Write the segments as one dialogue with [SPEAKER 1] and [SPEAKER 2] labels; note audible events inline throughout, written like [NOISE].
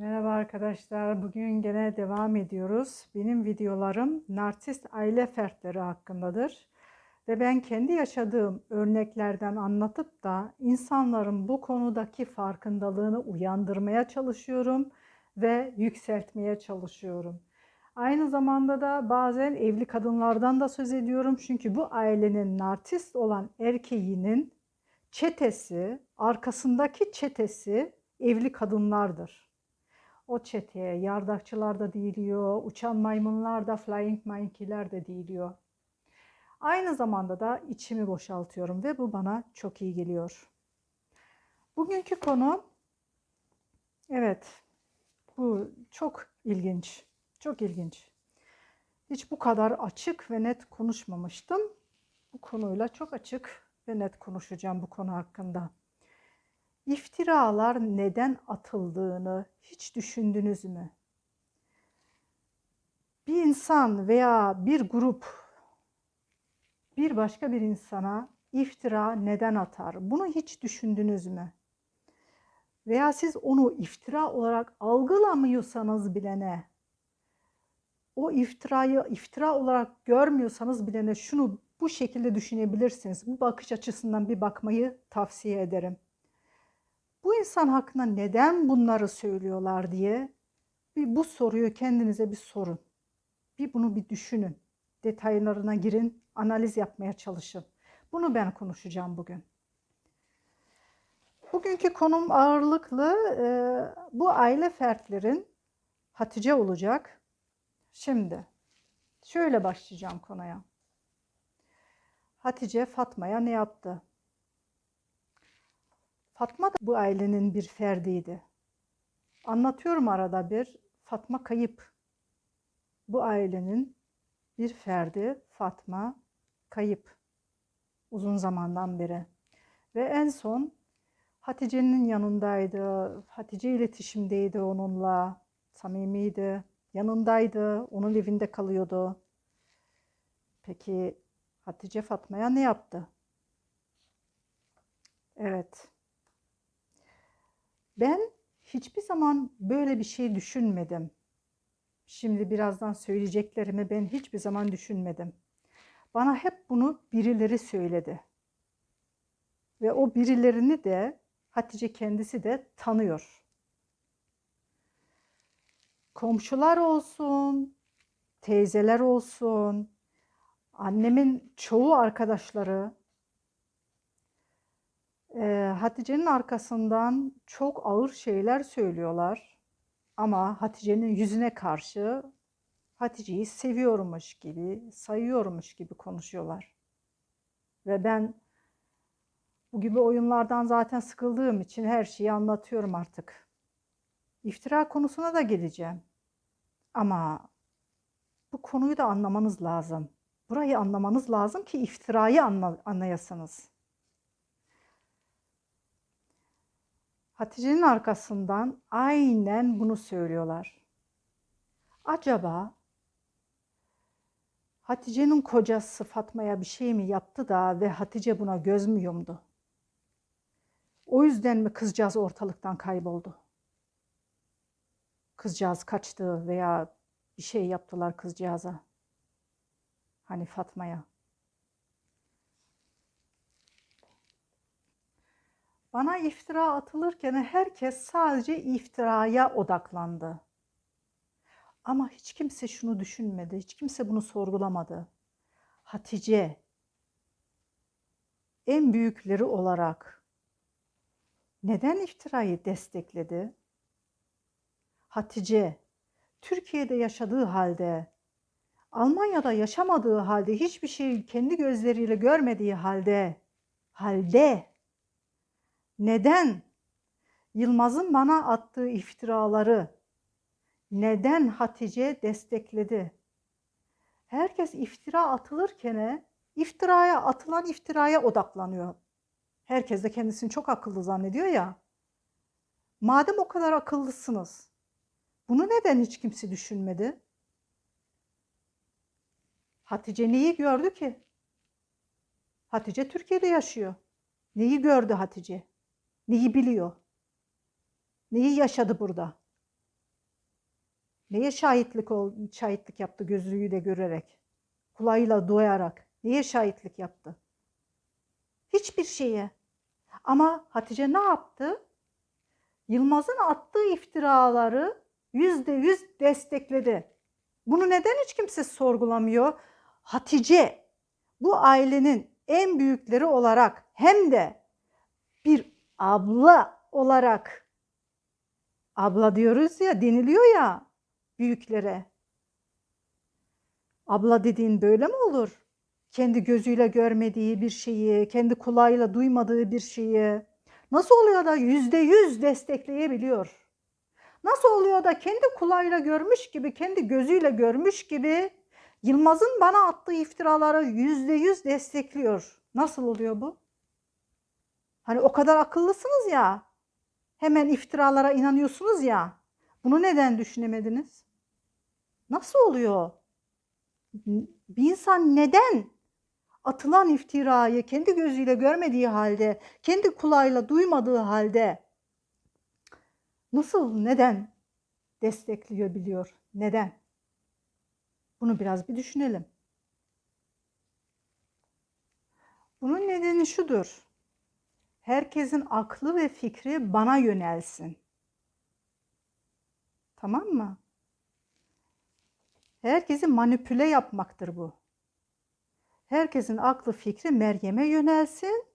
[SPEAKER 1] Merhaba arkadaşlar. Bugün gene devam ediyoruz. Benim videolarım narsist aile fertleri hakkındadır. Ve ben kendi yaşadığım örneklerden anlatıp da insanların bu konudaki farkındalığını uyandırmaya çalışıyorum ve yükseltmeye çalışıyorum. Aynı zamanda da bazen evli kadınlardan da söz ediyorum. Çünkü bu ailenin narsist olan erkeğinin çetesi, arkasındaki çetesi evli kadınlardır. O çeteye yardakçılar da değiliyor, uçan maymunlar da, flying monkey'ler de değiliyor. Aynı zamanda da içimi boşaltıyorum ve bu bana çok iyi geliyor. Bugünkü konu, evet, bu çok ilginç, çok ilginç. Hiç bu kadar açık ve net konuşmamıştım. Bu konuyla çok açık ve net konuşacağım bu konu hakkında. İftiralar neden atıldığını hiç düşündünüz mü? Bir insan veya bir grup bir başka bir insana iftira neden atar? Bunu hiç düşündünüz mü? Veya siz onu iftira olarak algılamıyorsanız bile ne? O iftirayı iftira olarak görmüyorsanız bile ne şunu bu şekilde düşünebilirsiniz. Bu bakış açısından bir bakmayı tavsiye ederim bu insan hakkında neden bunları söylüyorlar diye bir bu soruyu kendinize bir sorun. Bir bunu bir düşünün. Detaylarına girin, analiz yapmaya çalışın. Bunu ben konuşacağım bugün. Bugünkü konum ağırlıklı e, bu aile fertlerin Hatice olacak. Şimdi şöyle başlayacağım konuya. Hatice Fatma'ya ne yaptı? Fatma da bu ailenin bir ferdiydi. Anlatıyorum arada bir. Fatma kayıp. Bu ailenin bir ferdi Fatma kayıp. Uzun zamandan beri. Ve en son Hatice'nin yanındaydı. Hatice iletişimdeydi onunla. Samimiydi. Yanındaydı. Onun evinde kalıyordu. Peki Hatice Fatma'ya ne yaptı? Evet. Ben hiçbir zaman böyle bir şey düşünmedim. Şimdi birazdan söyleyeceklerimi ben hiçbir zaman düşünmedim. Bana hep bunu birileri söyledi. Ve o birilerini de Hatice kendisi de tanıyor. Komşular olsun, teyzeler olsun, annemin çoğu arkadaşları e, Hatice'nin arkasından çok ağır şeyler söylüyorlar. Ama Hatice'nin yüzüne karşı Hatice'yi seviyormuş gibi, sayıyormuş gibi konuşuyorlar. Ve ben bu gibi oyunlardan zaten sıkıldığım için her şeyi anlatıyorum artık. İftira konusuna da geleceğim. Ama bu konuyu da anlamanız lazım. Burayı anlamanız lazım ki iftirayı anla, anlayasınız. Hatice'nin arkasından aynen bunu söylüyorlar. Acaba Hatice'nin kocası Fatma'ya bir şey mi yaptı da ve Hatice buna göz mü yumdu? O yüzden mi kızcağız ortalıktan kayboldu? Kızcağız kaçtı veya bir şey yaptılar kızcağıza. Hani Fatma'ya. Bana iftira atılırken herkes sadece iftiraya odaklandı. Ama hiç kimse şunu düşünmedi, hiç kimse bunu sorgulamadı. Hatice en büyükleri olarak neden iftirayı destekledi? Hatice Türkiye'de yaşadığı halde, Almanya'da yaşamadığı halde, hiçbir şey kendi gözleriyle görmediği halde, halde neden Yılmaz'ın bana attığı iftiraları neden Hatice destekledi? Herkes iftira atılırken iftiraya atılan iftiraya odaklanıyor. Herkes de kendisini çok akıllı zannediyor ya. Madem o kadar akıllısınız, bunu neden hiç kimse düşünmedi? Hatice neyi gördü ki? Hatice Türkiye'de yaşıyor. Neyi gördü Hatice? Neyi biliyor? Neyi yaşadı burada? Neye şahitlik ol, şahitlik yaptı gözlüğü de görerek? Kulağıyla duyarak. Neye şahitlik yaptı? Hiçbir şeye. Ama Hatice ne yaptı? Yılmaz'ın attığı iftiraları yüzde yüz destekledi. Bunu neden hiç kimse sorgulamıyor? Hatice bu ailenin en büyükleri olarak hem de bir abla olarak abla diyoruz ya deniliyor ya büyüklere. Abla dediğin böyle mi olur? Kendi gözüyle görmediği bir şeyi, kendi kulağıyla duymadığı bir şeyi nasıl oluyor da yüzde yüz destekleyebiliyor? Nasıl oluyor da kendi kulağıyla görmüş gibi, kendi gözüyle görmüş gibi Yılmaz'ın bana attığı iftiraları yüzde yüz destekliyor. Nasıl oluyor bu? Hani o kadar akıllısınız ya, hemen iftiralara inanıyorsunuz ya. Bunu neden düşünemediniz? Nasıl oluyor? Bir insan neden atılan iftirayı kendi gözüyle görmediği halde, kendi kulağıyla duymadığı halde nasıl, neden destekliyor biliyor? Neden? Bunu biraz bir düşünelim. Bunun nedeni şudur. Herkesin aklı ve fikri bana yönelsin. Tamam mı? Herkesi manipüle yapmaktır bu. Herkesin aklı fikri Meryem'e yönelsin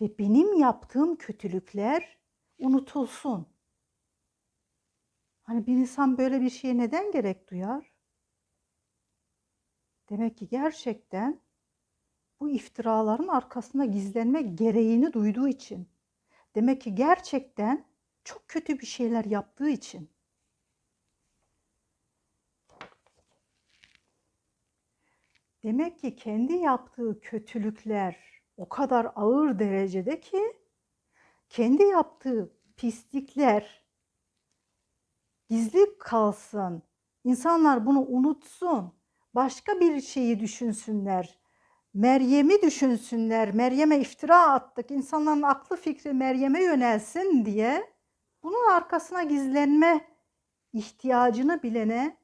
[SPEAKER 1] ve benim yaptığım kötülükler unutulsun. Hani bir insan böyle bir şeye neden gerek duyar? Demek ki gerçekten bu iftiraların arkasında gizlenme gereğini duyduğu için. Demek ki gerçekten çok kötü bir şeyler yaptığı için. Demek ki kendi yaptığı kötülükler o kadar ağır derecede ki kendi yaptığı pislikler gizli kalsın. İnsanlar bunu unutsun. Başka bir şeyi düşünsünler. Meryem'i düşünsünler. Meryem'e iftira attık. İnsanların aklı fikri Meryem'e yönelsin diye bunun arkasına gizlenme ihtiyacını bilene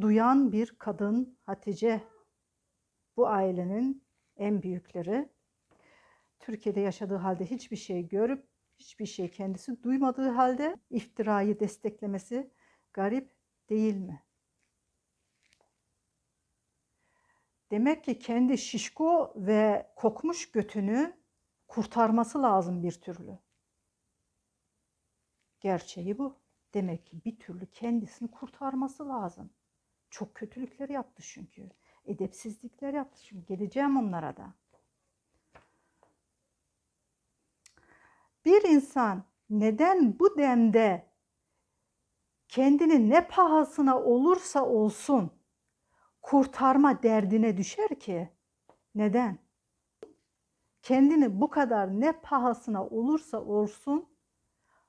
[SPEAKER 1] duyan bir kadın Hatice. Bu ailenin en büyükleri. Türkiye'de yaşadığı halde hiçbir şey görüp hiçbir şey kendisi duymadığı halde iftirayı desteklemesi garip değil mi? Demek ki kendi şişko ve kokmuş götünü kurtarması lazım bir türlü. Gerçeği bu. Demek ki bir türlü kendisini kurtarması lazım. Çok kötülükler yaptı çünkü. Edepsizlikler yaptı çünkü. Geleceğim onlara da. Bir insan neden bu demde kendini ne pahasına olursa olsun kurtarma derdine düşer ki? Neden? Kendini bu kadar ne pahasına olursa olsun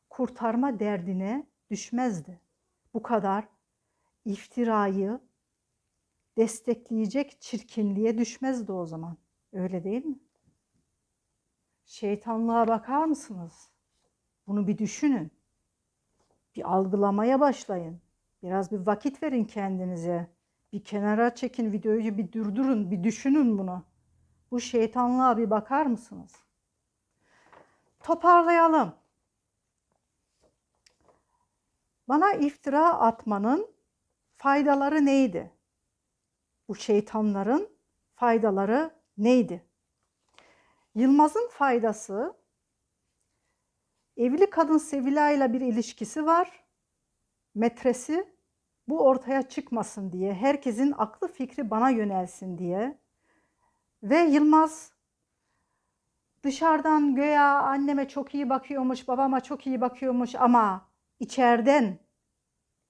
[SPEAKER 1] kurtarma derdine düşmezdi. Bu kadar iftirayı destekleyecek çirkinliğe düşmezdi o zaman. Öyle değil mi? Şeytanlığa bakar mısınız? Bunu bir düşünün. Bir algılamaya başlayın. Biraz bir vakit verin kendinize. Bir kenara çekin videoyu bir durdurun, bir düşünün bunu. Bu şeytanlığa bir bakar mısınız? Toparlayalım. Bana iftira atmanın faydaları neydi? Bu şeytanların faydaları neydi? Yılmaz'ın faydası evli kadın Sevilla ile bir ilişkisi var. Metresi bu ortaya çıkmasın diye, herkesin aklı fikri bana yönelsin diye. Ve Yılmaz dışarıdan göya anneme çok iyi bakıyormuş, babama çok iyi bakıyormuş ama içeriden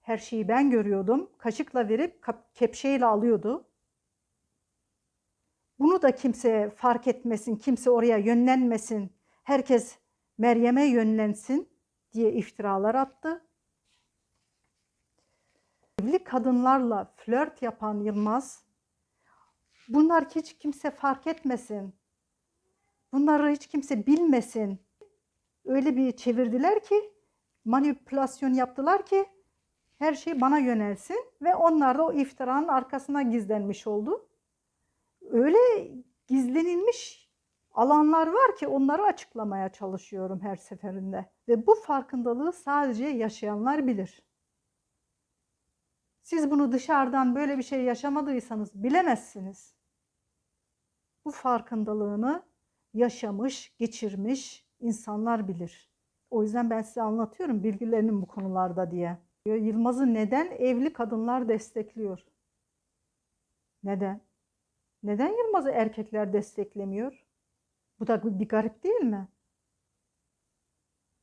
[SPEAKER 1] her şeyi ben görüyordum. Kaşıkla verip kepçeyle alıyordu. Bunu da kimse fark etmesin, kimse oraya yönlenmesin. Herkes Meryem'e yönlensin diye iftiralar attı. Evli kadınlarla flört yapan Yılmaz, bunlar hiç kimse fark etmesin. Bunları hiç kimse bilmesin. Öyle bir çevirdiler ki, manipülasyon yaptılar ki Her şey bana yönelsin ve onlar da o iftiranın arkasına gizlenmiş oldu. Öyle gizlenilmiş alanlar var ki onları açıklamaya çalışıyorum her seferinde. Ve bu farkındalığı sadece yaşayanlar bilir. Siz bunu dışarıdan böyle bir şey yaşamadıysanız bilemezsiniz. Bu farkındalığını yaşamış, geçirmiş insanlar bilir. O yüzden ben size anlatıyorum bilgilerinin bu konularda diye. Yılmaz'ı neden evli kadınlar destekliyor? Neden? Neden Yılmaz'ı erkekler desteklemiyor? Bu da bir garip değil mi?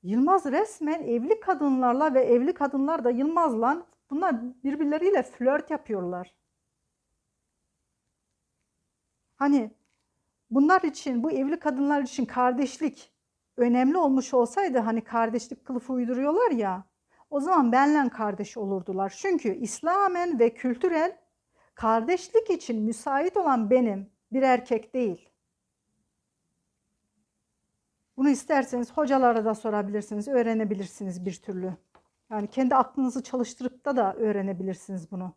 [SPEAKER 1] Yılmaz resmen evli kadınlarla ve evli kadınlar da Yılmaz'la bunlar birbirleriyle flört yapıyorlar. Hani bunlar için, bu evli kadınlar için kardeşlik önemli olmuş olsaydı hani kardeşlik kılıfı uyduruyorlar ya, o zaman benle kardeş olurdular. Çünkü İslamen ve kültürel kardeşlik için müsait olan benim bir erkek değil. Bunu isterseniz hocalara da sorabilirsiniz, öğrenebilirsiniz bir türlü. Yani kendi aklınızı çalıştırıp da da öğrenebilirsiniz bunu.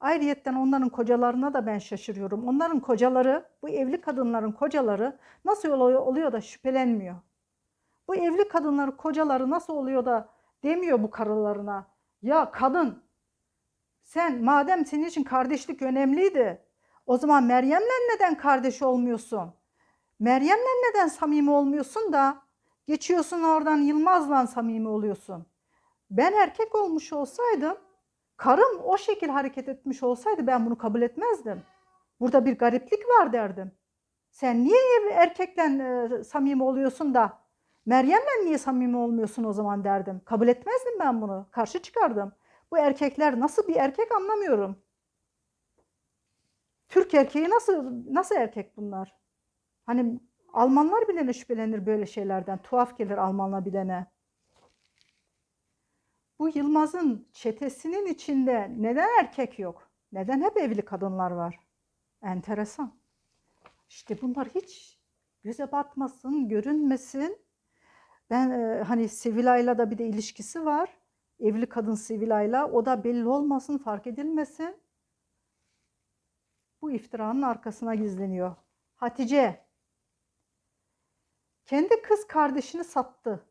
[SPEAKER 1] Ayrıyetten onların kocalarına da ben şaşırıyorum. Onların kocaları, bu evli kadınların kocaları nasıl oluyor, oluyor da şüphelenmiyor. Bu evli kadınların kocaları nasıl oluyor da demiyor bu karılarına. Ya kadın sen madem senin için kardeşlik önemliydi o zaman Meryem'le neden kardeş olmuyorsun? Meryem'le neden samimi olmuyorsun da geçiyorsun oradan Yılmaz'la samimi oluyorsun? Ben erkek olmuş olsaydım, karım o şekil hareket etmiş olsaydı ben bunu kabul etmezdim. Burada bir gariplik var derdim. Sen niye erkekle e, samimi oluyorsun da Meryem'le niye samimi olmuyorsun o zaman derdim. Kabul etmezdim ben bunu. Karşı çıkardım. Bu erkekler nasıl bir erkek anlamıyorum. Türk erkeği nasıl nasıl erkek bunlar? Hani Almanlar bile şüphelenir böyle şeylerden. Tuhaf gelir Almanla bilene. Bu Yılmaz'ın çetesinin içinde neden erkek yok? Neden hep evli kadınlar var? Enteresan. İşte bunlar hiç göze batmasın, görünmesin. Ben e, hani Sevilay'la da bir de ilişkisi var. Evli kadın Sevilay'la. O da belli olmasın, fark edilmesin. Bu iftiranın arkasına gizleniyor. Hatice kendi kız kardeşini sattı.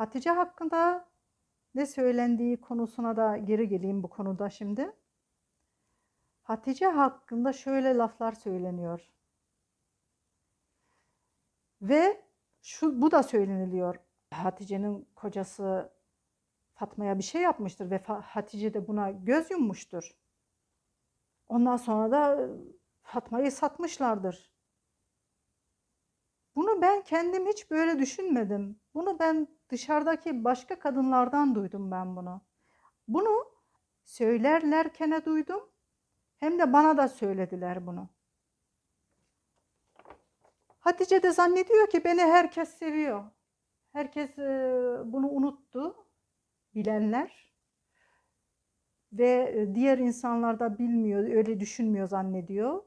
[SPEAKER 1] Hatice hakkında ne söylendiği konusuna da geri geleyim bu konuda şimdi. Hatice hakkında şöyle laflar söyleniyor. Ve şu bu da söyleniliyor. Hatice'nin kocası Fatma'ya bir şey yapmıştır ve Hatice de buna göz yummuştur. Ondan sonra da Fatma'yı satmışlardır. Bunu ben kendim hiç böyle düşünmedim. Bunu ben dışarıdaki başka kadınlardan duydum ben bunu. Bunu söylerlerken duydum. Hem de bana da söylediler bunu. Hatice de zannediyor ki beni herkes seviyor. Herkes bunu unuttu. Bilenler. Ve diğer insanlar da bilmiyor, öyle düşünmüyor zannediyor.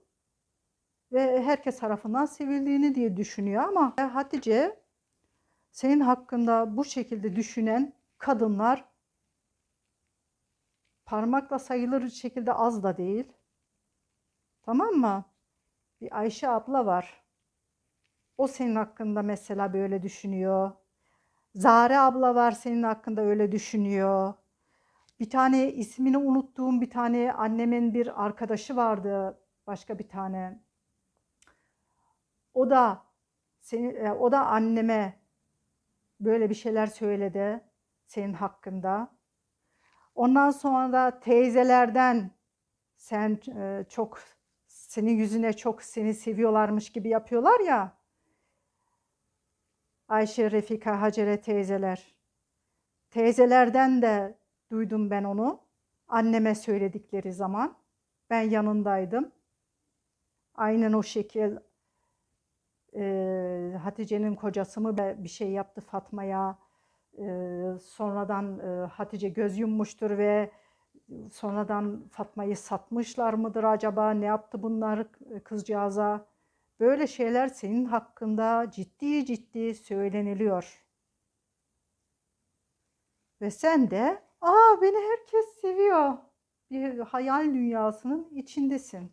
[SPEAKER 1] Ve herkes tarafından sevildiğini diye düşünüyor ama Hatice senin hakkında bu şekilde düşünen kadınlar parmakla sayılır şekilde az da değil. Tamam mı? Bir Ayşe abla var. O senin hakkında mesela böyle düşünüyor. Zare abla var senin hakkında öyle düşünüyor. Bir tane ismini unuttuğum bir tane annemin bir arkadaşı vardı. Başka bir tane. O da seni, e, o da anneme böyle bir şeyler söyledi senin hakkında. Ondan sonra da teyzelerden sen e, çok senin yüzüne çok seni seviyorlarmış gibi yapıyorlar ya. Ayşe, Refika, Hacere teyzeler. Teyzelerden de duydum ben onu. Anneme söyledikleri zaman. Ben yanındaydım. Aynen o şekil e, Hatice'nin kocası mı bir şey yaptı Fatma'ya. E, sonradan e, Hatice göz yummuştur ve sonradan Fatma'yı satmışlar mıdır acaba? Ne yaptı bunlar kızcağıza? Böyle şeyler senin hakkında ciddi ciddi söyleniliyor. Ve sen de Aa beni herkes seviyor. Bir hayal dünyasının içindesin.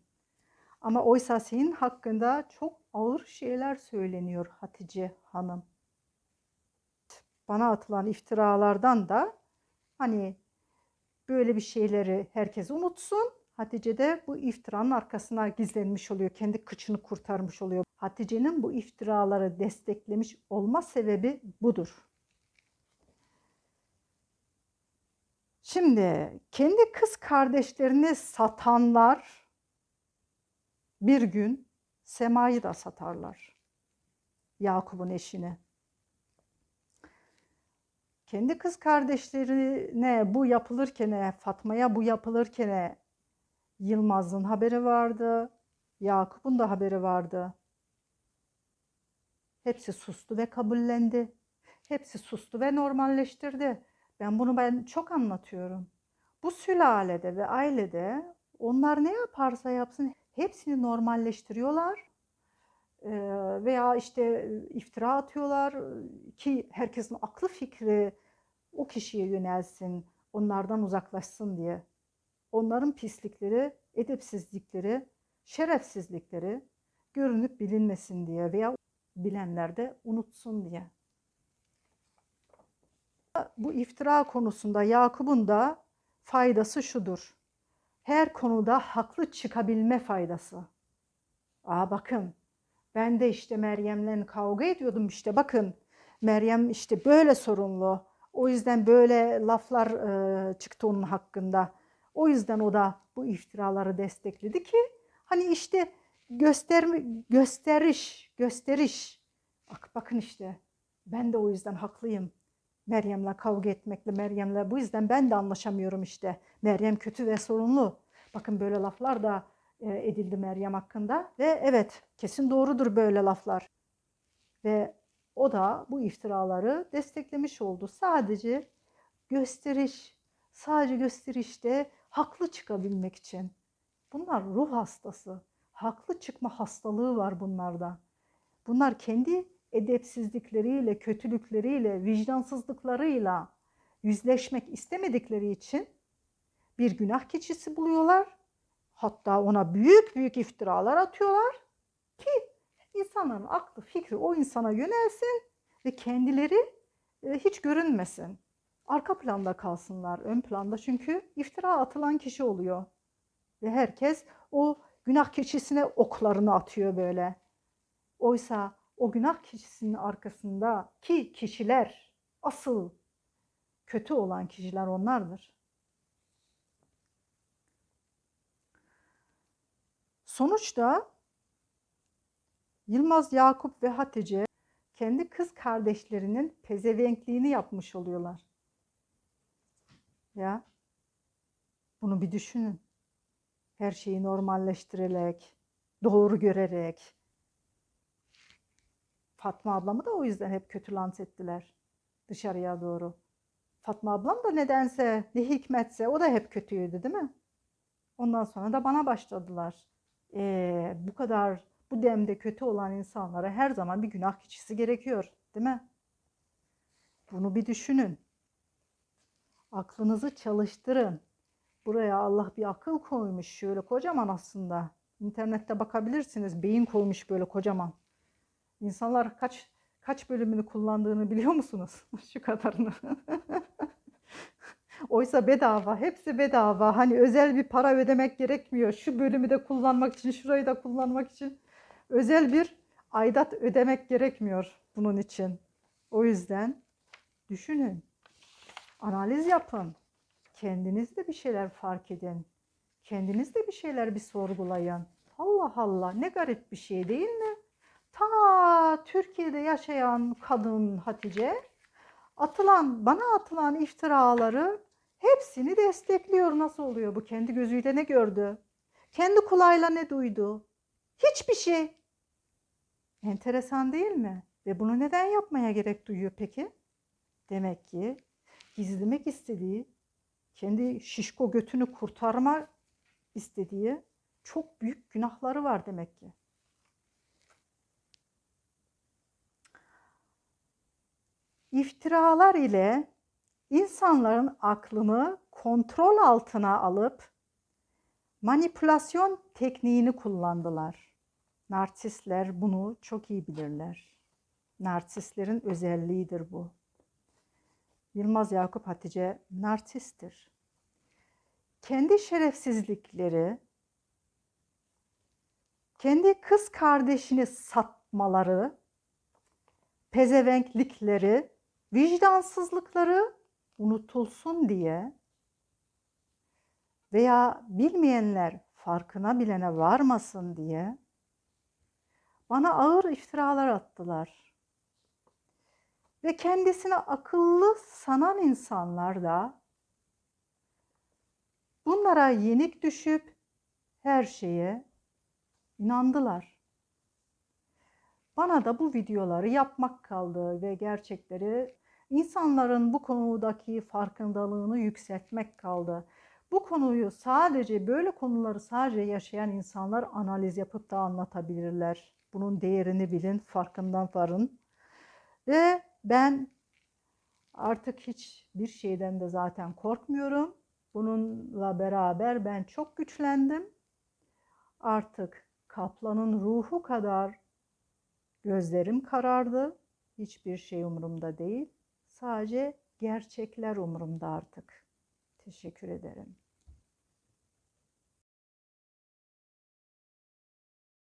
[SPEAKER 1] Ama oysa senin hakkında çok ağır şeyler söyleniyor Hatice Hanım. Bana atılan iftiralardan da hani böyle bir şeyleri herkes unutsun. Hatice de bu iftiranın arkasına gizlenmiş oluyor. Kendi kıçını kurtarmış oluyor. Hatice'nin bu iftiraları desteklemiş olma sebebi budur. Şimdi kendi kız kardeşlerini satanlar bir gün Sema'yı da satarlar. Yakup'un eşini. Kendi kız kardeşlerine bu yapılırken, Fatma'ya bu yapılırken Yılmaz'ın haberi vardı. Yakup'un da haberi vardı. Hepsi sustu ve kabullendi. Hepsi sustu ve normalleştirdi. Ben bunu ben çok anlatıyorum. Bu sülalede ve ailede onlar ne yaparsa yapsın hepsini normalleştiriyorlar. Ee, veya işte iftira atıyorlar ki herkesin aklı fikri o kişiye yönelsin, onlardan uzaklaşsın diye. Onların pislikleri, edepsizlikleri, şerefsizlikleri görünüp bilinmesin diye veya bilenler de unutsun diye. Bu iftira konusunda Yakup'un da faydası şudur. Her konuda haklı çıkabilme faydası. Aa bakın ben de işte Meryem'le kavga ediyordum işte bakın Meryem işte böyle sorunlu. O yüzden böyle laflar e, çıktı onun hakkında. O yüzden o da bu iftiraları destekledi ki hani işte gösterme, gösteriş, gösteriş. Bak bakın işte ben de o yüzden haklıyım. Meryem'le kavga etmekle Meryem'le bu yüzden ben de anlaşamıyorum işte. Meryem kötü ve sorunlu. Bakın böyle laflar da e, edildi Meryem hakkında ve evet kesin doğrudur böyle laflar. Ve o da bu iftiraları desteklemiş oldu. Sadece gösteriş, sadece gösterişte haklı çıkabilmek için. Bunlar ruh hastası. Haklı çıkma hastalığı var bunlarda. Bunlar kendi edepsizlikleriyle, kötülükleriyle, vicdansızlıklarıyla yüzleşmek istemedikleri için bir günah keçisi buluyorlar. Hatta ona büyük büyük iftiralar atıyorlar ki insanların aklı, fikri o insana yönelsin ve kendileri e, hiç görünmesin. Arka planda kalsınlar, ön planda çünkü iftira atılan kişi oluyor. Ve herkes o günah keçisine oklarını atıyor böyle. Oysa o günah kişisinin arkasında ki kişiler asıl kötü olan kişiler onlardır. Sonuçta Yılmaz Yakup ve Hatice kendi kız kardeşlerinin pezevenkliğini yapmış oluyorlar. Ya bunu bir düşünün. Her şeyi normalleştirerek, doğru görerek. Fatma ablamı da o yüzden hep kötü lanse ettiler dışarıya doğru. Fatma ablam da nedense ne hikmetse o da hep kötüydü değil mi? Ondan sonra da bana başladılar. Ee, bu kadar bu demde kötü olan insanlara her zaman bir günah keçisi gerekiyor değil mi? Bunu bir düşünün. Aklınızı çalıştırın. Buraya Allah bir akıl koymuş şöyle kocaman aslında. İnternette bakabilirsiniz. Beyin koymuş böyle kocaman. İnsanlar kaç kaç bölümünü kullandığını biliyor musunuz? [LAUGHS] Şu kadarını. [LAUGHS] Oysa bedava, hepsi bedava. Hani özel bir para ödemek gerekmiyor. Şu bölümü de kullanmak için, şurayı da kullanmak için özel bir aidat ödemek gerekmiyor bunun için. O yüzden düşünün, analiz yapın. Kendiniz de bir şeyler fark edin. Kendiniz de bir şeyler bir sorgulayın. Allah Allah ne garip bir şey değil mi? Ta Türkiye'de yaşayan kadın Hatice atılan bana atılan iftiraları hepsini destekliyor. Nasıl oluyor bu? Kendi gözüyle ne gördü? Kendi kulağıyla ne duydu? Hiçbir şey. Enteresan değil mi? Ve bunu neden yapmaya gerek duyuyor peki? Demek ki gizlemek istediği, kendi şişko götünü kurtarma istediği çok büyük günahları var demek ki. İftiralar ile insanların aklını kontrol altına alıp manipülasyon tekniğini kullandılar. Narsistler bunu çok iyi bilirler. Narsistlerin özelliğidir bu. Yılmaz Yakup Hatice narsisttir. Kendi şerefsizlikleri, kendi kız kardeşini satmaları, pezevenklikleri, vicdansızlıkları unutulsun diye veya bilmeyenler farkına bilene varmasın diye bana ağır iftiralar attılar. Ve kendisine akıllı sanan insanlar da bunlara yenik düşüp her şeye inandılar. Bana da bu videoları yapmak kaldı ve gerçekleri insanların bu konudaki farkındalığını yükseltmek kaldı. Bu konuyu sadece böyle konuları sadece yaşayan insanlar analiz yapıp da anlatabilirler. Bunun değerini bilin, farkından varın. Ve ben artık hiçbir şeyden de zaten korkmuyorum. Bununla beraber ben çok güçlendim. Artık kaplanın ruhu kadar gözlerim karardı. Hiçbir şey umurumda değil. Sadece gerçekler umurumda artık. Teşekkür ederim.